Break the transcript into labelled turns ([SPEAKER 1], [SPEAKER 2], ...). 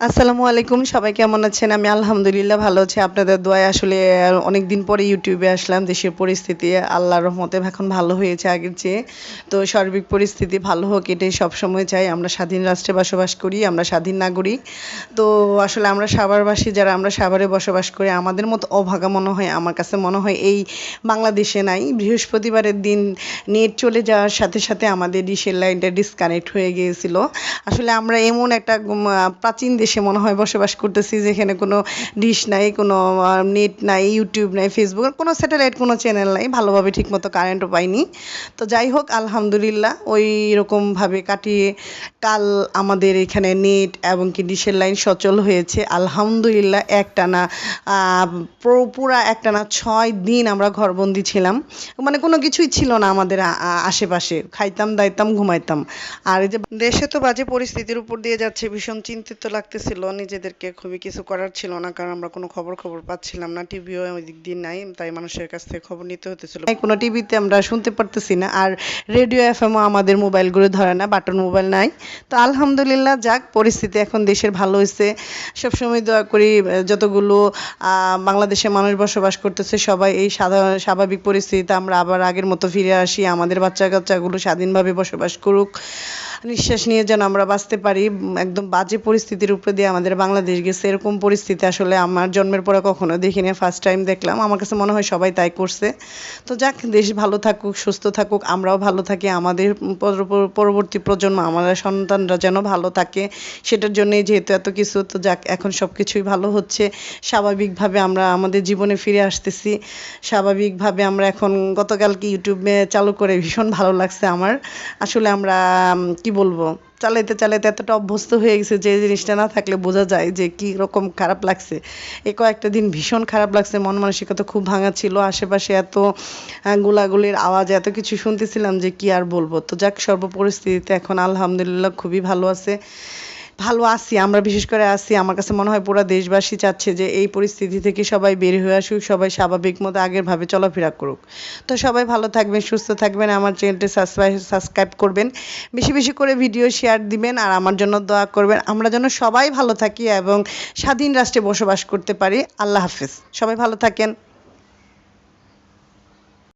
[SPEAKER 1] আসসালামু আলাইকুম, সবাই কেমন আছেন? আমি আলহামদুলিল্লাহ ভালো আছি। আপনাদের দোয়ায় আসলে অনেক দিন পরে ইউটিউবে আসলাম, দেশের পরিস্থিতি আল্লাহর রহমতে এখন ভালো হয়েছে আগের চেয়ে। তো সার্বিক পরিস্থিতি ভালো হোক, এটাই সবসময় চাই। আমরা স্বাধীন রাষ্ট্রে বসবাস করি, আমরা স্বাধীন নাগরিক। তো আসলে আমরা সাভারবাসী যারা, আমরা সাভারে বসবাস করি, আমাদের মতো অভাগা মনে হয়, আমার কাছে মনে হয় এই বাংলাদেশে নাই। বৃহস্পতিবারের দিন নেট চলে যাওয়ার সাথে সাথে আমাদের ডিশের লাইনটা ডিসকানেক্ট হয়ে গিয়েছিল। আসলে আমরা এমন একটা প্রাচীন দেশে মনে হয় বসবাস করতেছি, যেখানে কোনো ডিশ নাই, কোনো নেট নাই ইউটিউব নাই ফেসবুক কোনো স্যাটেলাইট কোনো চ্যানেল নাই, ভালোভাবে ঠিকমতো কারেন্টও পাইনি। তো যাই হোক, আলহামদুলিল্লাহ, ওই রকমভাবে কাটিয়ে কাল আমাদের এখানে নেট এবং কি ডিশের লাইন সচল হয়েছে। আলহামদুলিল্লাহ, একটানা পুরো একটানা ছয় দিন আমরা ঘরবন্দি ছিলাম। মানে কোনো কিছুই ছিল না আমাদের আশেপাশে। খাইতাম, দাইতাম, ঘুমাইতাম। আর এই যে দেশে তো বাজে পরিস্থিতির উপর দিয়ে যাচ্ছে, ভীষণ চিন্তিত লাগতেছিল নিজেদেরকে খুবই কিছু করার ছিল না, কারণ আমরা কোনো খবর খবর পাচ্ছিলাম না, টিভিও ওই দিক দিয়ে নাই, তাই মানুষের কাছ থেকে খবর নিতে হতেছিল। কোনো টিভিতে আমরা শুনতে পারতেছি না, আর রেডিও এফএমও আমাদের মোবাইলগুলো ধরে না, বাটন মোবাইল নাই। তো আলহামদুলিল্লাহ, যাক, পরিস্থিতি এখন দেশের ভালো হয়েছে। সবসময় দোয়া করি যতগুলো বাংলাদেশে মানুষ বসবাস করতেছে, সবাই এই সাধারণ স্বাভাবিক পরিস্থিতিতে আমরা আবার আগের মতো ফিরে আসি, আমাদের বাচ্চা কাচ্চাগুলো স্বাধীনভাবে বসবাস করুক। নিঃশ্বাস নিয়ে যেন আমরা বাঁচতে পারি একদম বাজে পরিস্থিতির উপরে দিয়ে আমাদের বাংলাদেশ গেছে এরকম পরিস্থিতি আসলে আমার জন্মের পরে কখনো দেখিনি ফার্স্ট টাইম দেখলাম। আমার কাছে মনে হয় সবাই তাই করছে। তো যাক দেশ ভালো থাকুক সুস্থ থাকুক আমরাও ভালো থাকি আমাদের পর- পর- পরবর্তী প্রজন্ম আমাদের সন্তানরা যেন ভালো থাকে সেটার জন্যই যেহেতু এত কিছু তো যাক এখন সব কিছুই ভালো হচ্ছে। স্বাভাবিকভাবে আমরা আমাদের জীবনে ফিরে আসতেছি। স্বাভাবিকভাবে আমরা এখন গতকালকে ইউটিউবে চালু করে ভীষণ ভালো লাগছে আমার। আসলে আমরা উম, কি বলব? চালাইতে চালাইতে এতটা অভ্যস্ত হয়ে গেছে যে জিনিসটা না থাকলে বোঝা যায় যে কি রকম খারাপ লাগছে। এ কয়েকটা দিন ভীষণ খারাপ লাগছে, মন মানসিকতা খুব ভাঙা ছিল, আশেপাশে এত গোলাগুলির আওয়াজ, এত কিছু শুনতেছিলাম যে কি আর বলব। তো যাক সর্ব পরিস্থিতিতে এখন আলহামদুলিল্লাহ খুবই ভালো আছে। ভালো আছি, আমরা বিশেষ করে আছি। আমার কাছে মনে হয় পুরো দেশবাসী চাচ্ছে যে এই পরিস্থিতি থেকে সবাই বের হয়ে আসুক, সবাই স্বাভাবিক মতো আগের ভাবে চলাফেরা করুক। তো সবাই ভালো থাকবেন, সুস্থ থাকবেন, আমার চ্যানেলটি সাবস্ক্রাইব সাবস্ক্রাইব করবেন। বেশি বেশি করে ভিডিও শেয়ার দিবেন আর আমার জন্য দোয়া করবেন। আমরা যেন সবাই ভালো থাকি এবং স্বাধীন রাষ্ট্রে বসবাস করতে পারি। আল্লাহ হাফেজ। সবাই ভালো থাকেন।